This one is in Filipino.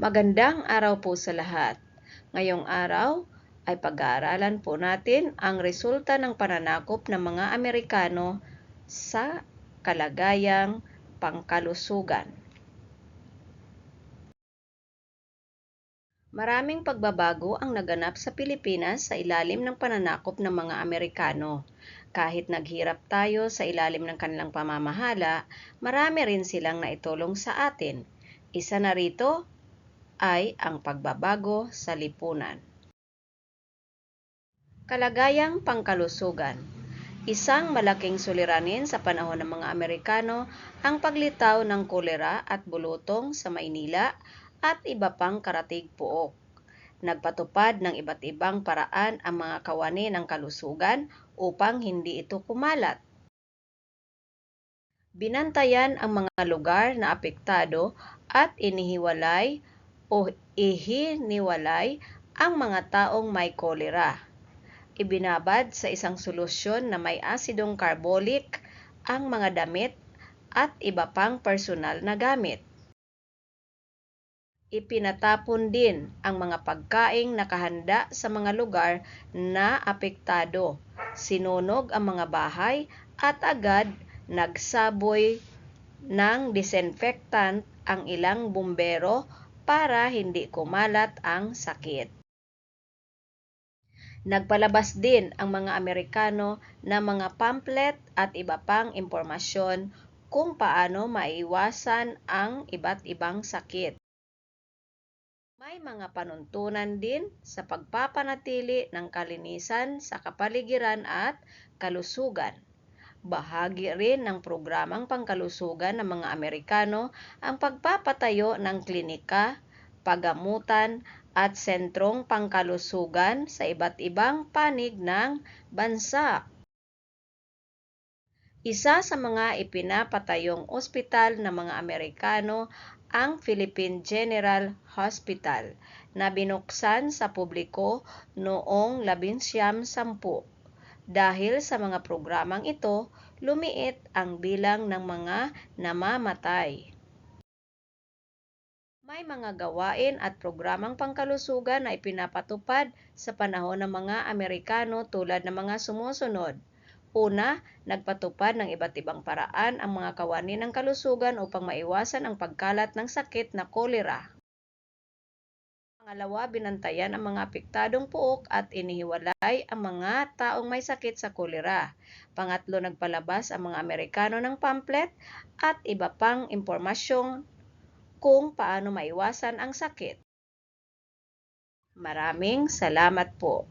Magandang araw po sa lahat. Ngayong araw ay pag-aaralan po natin ang resulta ng pananakop ng mga Amerikano sa kalagayang pangkalusugan. Maraming pagbabago ang naganap sa Pilipinas sa ilalim ng pananakop ng mga Amerikano. Kahit naghirap tayo sa ilalim ng kanilang pamamahala, marami rin silang naitulong sa atin. Isa na rito ay ang pagbabago sa lipunan. Kalagayang pangkalusugan Isang malaking suliranin sa panahon ng mga Amerikano ang paglitaw ng kolera at bulutong sa Maynila at iba pang karatig puok. Nagpatupad ng iba't ibang paraan ang mga kawani ng kalusugan upang hindi ito kumalat. Binantayan ang mga lugar na apektado at inihiwalay o ihiniwalay ang mga taong may kolera. Ibinabad sa isang solusyon na may asidong carbolic ang mga damit at iba pang personal na gamit. Ipinatapon din ang mga pagkaing nakahanda sa mga lugar na apektado. Sinunog ang mga bahay at agad nagsaboy ng disinfectant ang ilang bumbero para hindi kumalat ang sakit. Nagpalabas din ang mga Amerikano ng mga pamphlet at iba pang impormasyon kung paano maiwasan ang iba't ibang sakit. May mga panuntunan din sa pagpapanatili ng kalinisan sa kapaligiran at kalusugan. Bahagi rin ng programang pangkalusugan ng mga Amerikano ang pagpapatayo ng klinika, pagamutan at sentrong pangkalusugan sa iba't ibang panig ng bansa. Isa sa mga ipinapatayong ospital ng mga Amerikano ang Philippine General Hospital na binuksan sa publiko noong 1910. Dahil sa mga programang ito, lumiit ang bilang ng mga namamatay. May mga gawain at programang pangkalusugan na ipinapatupad sa panahon ng mga Amerikano tulad ng mga sumusunod. Una, nagpatupad ng iba't ibang paraan ang mga kawani ng kalusugan upang maiwasan ang pagkalat ng sakit na kolera. Pangalawa, binantayan ang mga apektadong puok at inihiwalay ang mga taong may sakit sa kolera. Pangatlo, nagpalabas ang mga Amerikano ng pamphlet at iba pang impormasyon kung paano maiwasan ang sakit. Maraming salamat po.